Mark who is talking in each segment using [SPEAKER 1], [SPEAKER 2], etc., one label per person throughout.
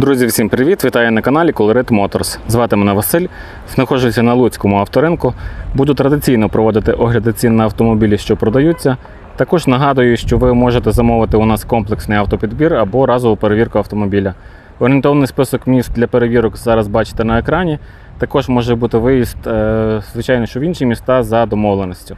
[SPEAKER 1] Друзі, всім привіт! Вітаю на каналі Colorit Motors. Звати мене Василь. Знаходжуся на Луцькому авторинку. Буду традиційно проводити огляди цін на автомобілі, що продаються. Також нагадую, що ви можете замовити у нас комплексний автопідбір або разову перевірку автомобіля. Орієнтовний список міст для перевірок зараз бачите на екрані. Також може бути виїзд, е, звичайно, що в інші міста за домовленістю.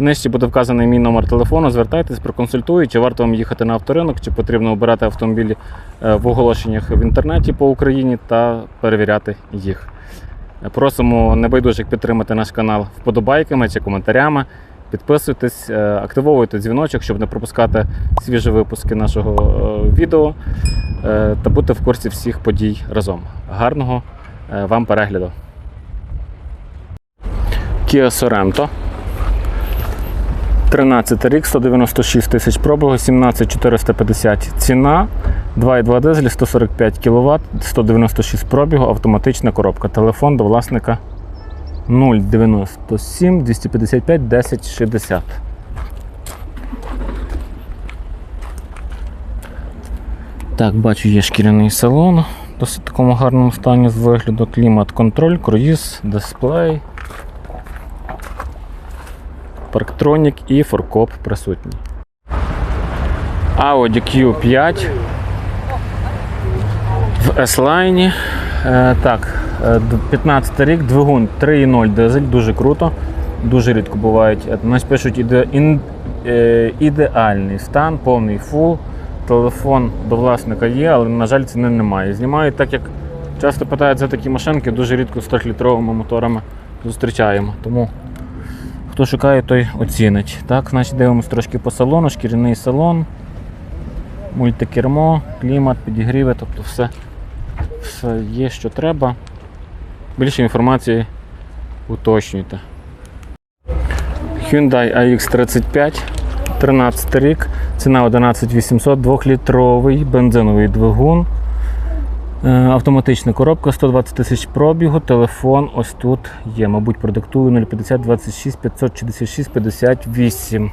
[SPEAKER 1] Нижче буде вказаний мій номер телефону. Звертайтесь, проконсультую, чи варто вам їхати на авторинок, чи потрібно обирати автомобілі е, в оголошеннях в інтернеті по Україні та перевіряти їх. Просимо небайдужих підтримати наш канал вподобайками чи коментарями. Підписуйтесь, е, активовуйте дзвіночок, щоб не пропускати свіжі випуски нашого е, відео та бути в курсі всіх подій разом. Гарного вам перегляду! Kia Sorento 13 рік, 196 тисяч пробігу, 17450 ціна, 2,2 дизель, 145 кВт, 196 пробігу, автоматична коробка. Телефон до власника 097 255 1060. Так, бачу, є шкіряний салон. Досить такому гарному стані з вигляду. Клімат-контроль, круїз, дисплей. Парктронік і форкоп присутній. Audi Q5 в S-Line. Е, так, е, 15 рік, двигун 3.0 дизель, дуже круто. Дуже рідко бувають. Е, Нас пишуть іде, ін, е, ідеальний стан, повний фул. Телефон до власника є, але, на жаль, ціни немає. Знімають так, як часто питають за такі машинки, дуже рідко з 3-літровими моторами зустрічаємо. Тому Хто шукає, той оцінить. Так, значить дивимося трошки по салону, шкіряний салон, мультикермо, клімат, підігріви, тобто все, все є, що треба. Більше інформації уточнюйте. Hyundai iX35, 13 рік, ціна 11800, 2-літровий бензиновий двигун. Е, Автоматична коробка, 120 тисяч пробігу, телефон ось тут є. Мабуть, продиктую 050 26 566 58.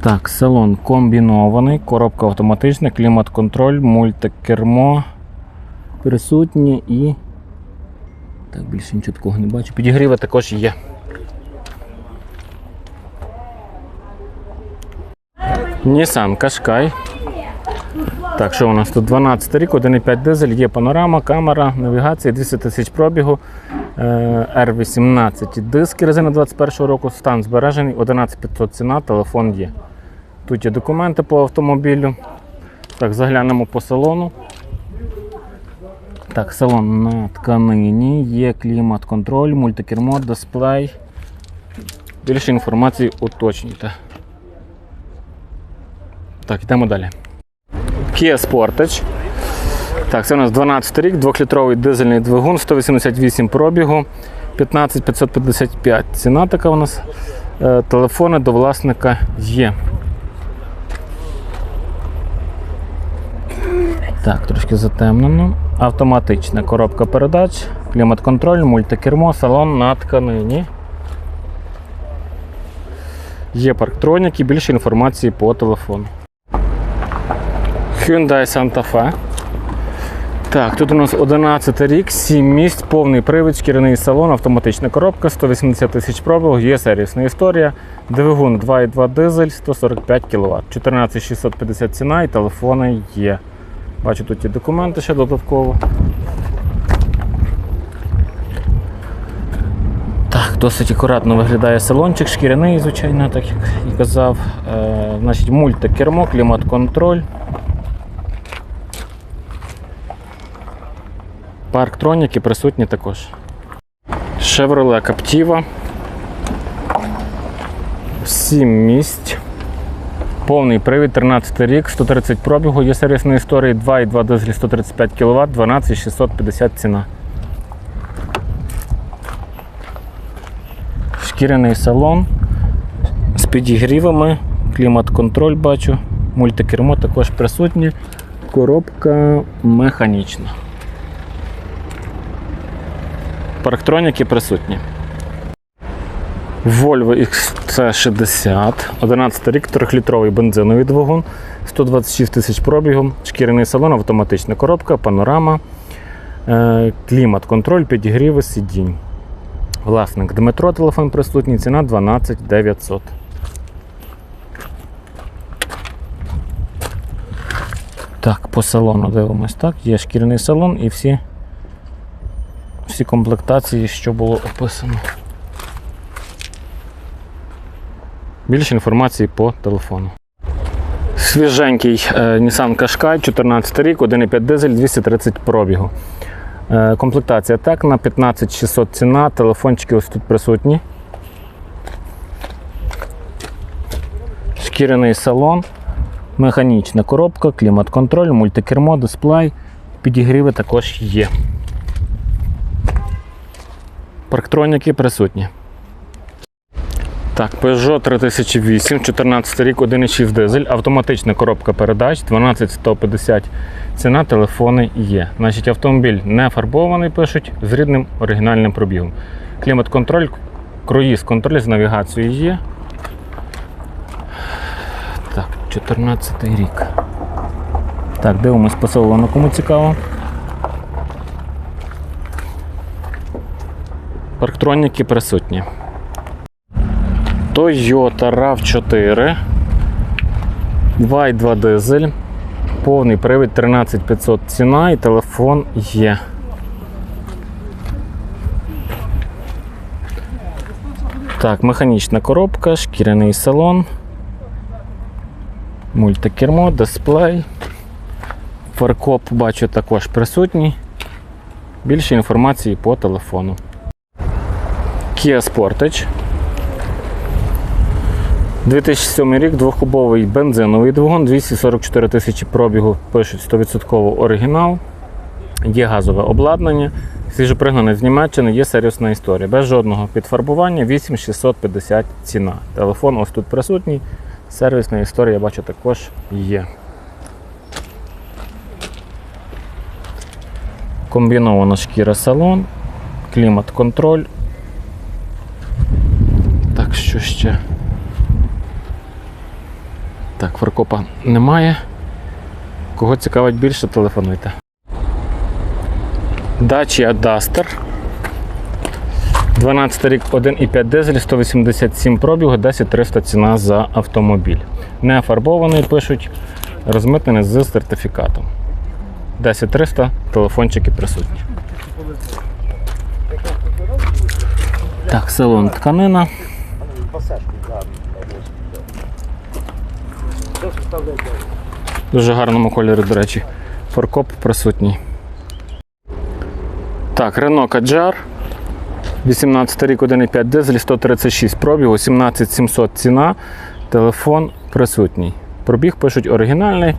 [SPEAKER 1] Так, салон комбінований, коробка автоматична, клімат-контроль, мультикермо присутні і. Так, більше нічого такого не бачу. Підігріви також є. Nissan Qashqai. Так, що у нас тут 12 рік, 1,5 дизель, є панорама, камера, навігація, 200 тисяч пробігу, е, R18 диски резина 21 року, стан збережений, 11500 ціна, телефон є. Тут є документи по автомобілю. Так, заглянемо по салону. Так, салон на тканині, є клімат-контроль, мультикермо, дисплей. Більше інформації уточнюйте. Так, йдемо далі. Kia Sportage. Так, це у нас 12 рік, 2-літровий дизельний двигун, 188 пробігу, 15555. Ціна така у нас. Е, Телефони до власника є. Так, трошки затемнено. Автоматична коробка передач, клімат-контроль, мультикермо, салон на тканині. Є парктроніки, більше інформації по телефону. Hyundai Santa Fe. Так, тут у нас 11 рік, 7 місць, повний привід, шкіряний салон, автоматична коробка, 180 тисяч пробіг, є сервісна історія. Двигун 2,2 дизель, 145 кВт. 14650 ціна і телефони є. Бачу, тут є документи ще додатково. Так, досить акуратно виглядає салончик, шкіряний, звичайно, так як і казав. Е, значить, мультикермо, клімат-контроль. Парктроніки присутні також. Chevrolet Captiva. 7 місць. Повний привід, 13 рік, 130 пробігу, є сервісної історії 2,2 дизель 135 кВт, 12650 ціна. Шкіряний салон з підігрівами, клімат-контроль бачу, мультикермо також присутні, коробка механічна. Парктроніки присутні. Volvo XC60, 11 рік, 3-літровий бензиновий двигун, 126 тисяч пробігу, шкіряний салон, автоматична коробка, панорама, е, клімат, контроль, підігріви сидінь. Власник Дмитро, телефон присутній, ціна 12 900. Так, по салону дивимось. Так, є шкіряний салон і всі, всі комплектації, що було описано. Більше інформації по телефону. Свіженький е, Nissan Qashqai, 14 рік, 1,5 дизель, 230 пробігу. Е, комплектація на 15600 ціна, телефончики ось тут присутні. Шкіряний салон, механічна коробка, клімат-контроль, мультикермо, дисплей, підігріви також є. Парктроніки присутні. Так, Peugeot 3008, 14 рік, 1,6 дизель, автоматична коробка передач, 12150 ціна, телефони є. Значить, автомобіль не фарбований, пишуть, з рідним оригінальним пробігом. Клімат-контроль, круїз контроль з навігацією є. Так, 14 рік. Так, дивимось по кому цікаво. Парктроніки присутні. Toyota RAV4. 2.2 дизель. Повний привід 13500 ціна і телефон є. Так, механічна коробка, шкіряний салон, мультикермо, дисплей. Фаркоп бачу також присутній. Більше інформації по телефону. Kia Sportage. 2007 рік, двохкубовий бензиновий двигун, 244 тисячі пробігу, пишуть 100% оригінал. Є газове обладнання, свіжопригнаний з Німеччини, є сервісна історія. Без жодного підфарбування 8650 ціна. Телефон ось тут присутній. Сервісна історія, я бачу, також є. Комбінована шкіра салон, клімат-контроль. Що ще? Так, фаркопа немає. Кого цікавить більше, телефонуйте. Dacia Duster. 12 рік 1,5 дизель, 187 пробігу, 10300 ціна за автомобіль. Не фарбований, пишуть, розмитнений з сертифікатом. 10300 телефончики присутні. Так, салон тканина. В дуже гарному кольорі, до речі. Форкоп присутній. Так, Renault Kadjar. 18 рік 1,5 дизель, 136 пробігу, 17700 ціна. Телефон присутній. Пробіг пишуть оригінальний.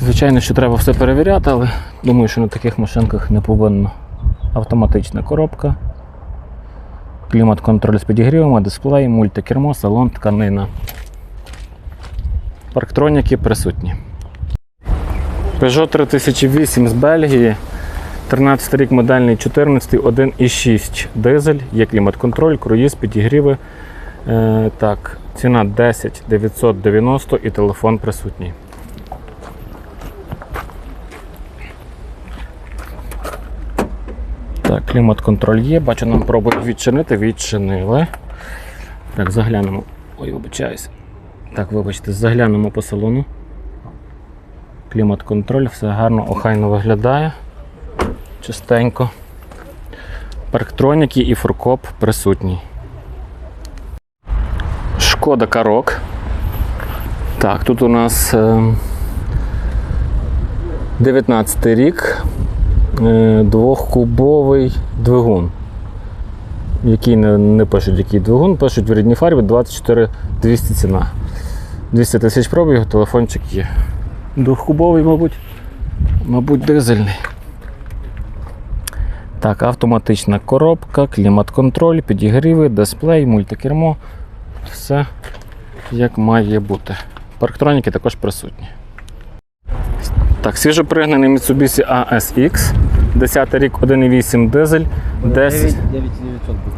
[SPEAKER 1] Звичайно, що треба все перевіряти, але думаю, що на таких машинках не повинно. Автоматична коробка. Клімат-контроль з підігрівами, дисплей, мультикермо, салон, тканина. Парктроніки присутні. Peugeot 3008 з Бельгії. 13 рік модельний 14, 1,6 дизель, є клімат-контроль, круїз, підігріви. Е, так, ціна 10 990 і телефон присутній. Клімат-контроль є. Бачу, нам пробують відчинити, відчинили. Так, заглянемо. Ой, вибачаюся. Так, вибачте, заглянемо по салону. Клімат-контроль, все гарно, охайно виглядає. Чистенько. Парктроніки і фуркоп присутній. Шкода Карок. Так, тут у нас е, 19 рік. Е, Двохкубовий двигун. Який не, не пишуть, який двигун, пишуть в рідній фарбі 24 200 ціна. 200 тисяч пробігу, телефончик є. Двохкубовий, мабуть, мабуть, дизельний. Так, автоматична коробка, клімат-контроль, підігріви, дисплей, мультикермо. Все як має бути. Парктроніки також присутні. Так, свіжопригнаний Mitsubishi ASX. 10 рік 1,8 дизель, 10,
[SPEAKER 2] 9900 буде.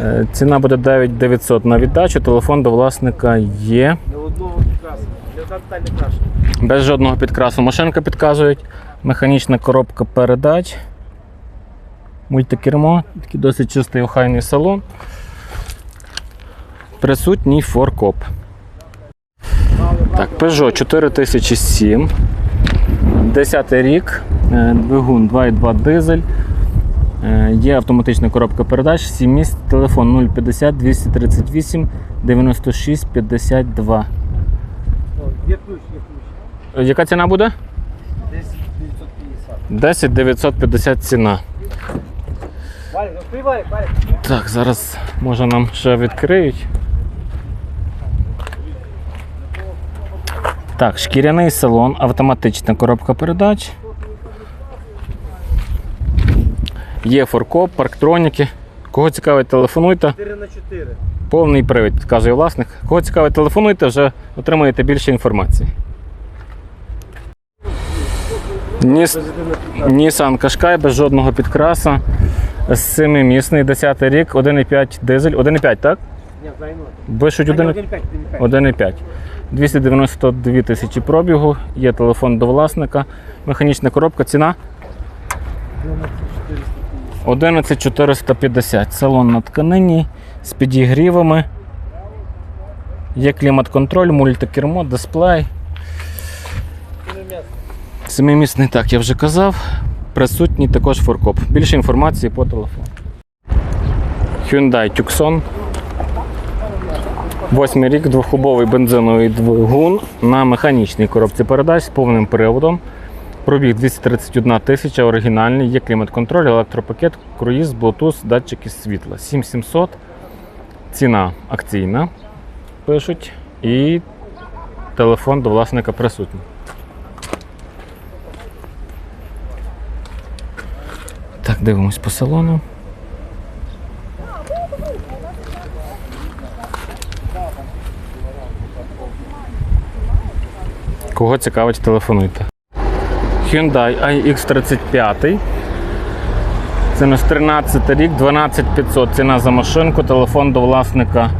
[SPEAKER 2] на.
[SPEAKER 1] Е, Ціна буде 9900 на віддачу, телефон до власника є.
[SPEAKER 2] Одного підкрасу. Для.
[SPEAKER 1] Без жодного підкрасу машинка підказують. Механічна коробка передач. Мультикермо, такий досить чистий охайний салон. Присутній форкоп. Так, Peugeot 4007. 10 рік. е, Двигун 2.2 дизель. Е, Є автоматична коробка передач, 7 місць, телефон 050 238 96 52.
[SPEAKER 2] Є ключ, є ключ.
[SPEAKER 1] Яка ціна буде?
[SPEAKER 2] Десь 950.
[SPEAKER 1] 10 950 ціна. Так, зараз може нам ще відкриють. Так, шкіряний салон, автоматична коробка передач. Є форкоп, парктроніки. Кого цікавить, телефонуйте.
[SPEAKER 2] 4 на 4.
[SPEAKER 1] Повний привід, підказує власник. Кого цікавить, телефонуйте, вже отримаєте більше інформації. Ніс... Nissan Qashqai без жодного підкраса. Семимісний, 10 рік, 1,5 дизель. 1,5, так?
[SPEAKER 2] Ні.
[SPEAKER 1] Пишуть 1,5.
[SPEAKER 2] 1,5, 1,5.
[SPEAKER 1] 1,5. 292 тисячі пробігу, є телефон до власника, механічна коробка, ціна 11450. Салон на тканині з підігрівами. Є клімат-контроль, мультикермо, дисплей. Семимісний, так, я вже казав. Присутній також форкоп. Більше інформації по телефону. Hyundai Tucson. Восьмий рік, двохкубовий бензиновий двигун на механічній коробці передач з повним приводом. Пробіг 231 тисяча, оригінальний, є клімат-контроль, електропакет, круїз, Bluetooth, датчики світла. 7700. Ціна акційна. Пишуть. І телефон до власника присутній. Так, дивимось по салону. Кого цікавить, телефонуйте. Hyundai iX35. Це наш 13 рік, 12500 ціна за машинку, телефон до власника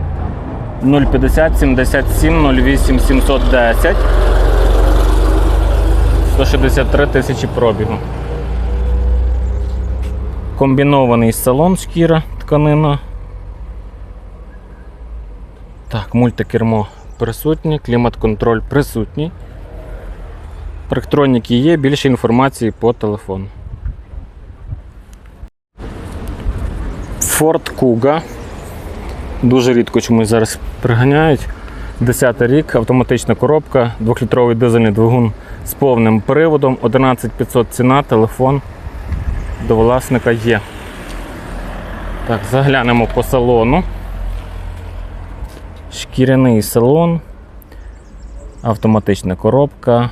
[SPEAKER 1] 050 77 08 710. 163 тисячі пробігу. Комбінований салон шкіра, тканина. Так, мультикермо присутнє, клімат-контроль присутній. Парктроніки є, більше інформації по телефону. Ford Kuga. Дуже рідко чомусь зараз приганяють. 10 рік, автоматична коробка, 2-літровий дизельний двигун з повним приводом, 11500 ціна, телефон до власника є. Так, заглянемо по салону. Шкіряний салон, автоматична коробка,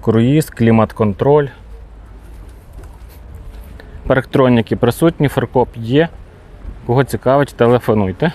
[SPEAKER 1] круїз, клімат-контроль. Парктроніки присутні, фаркоп є. Кого цікавить, телефонуйте.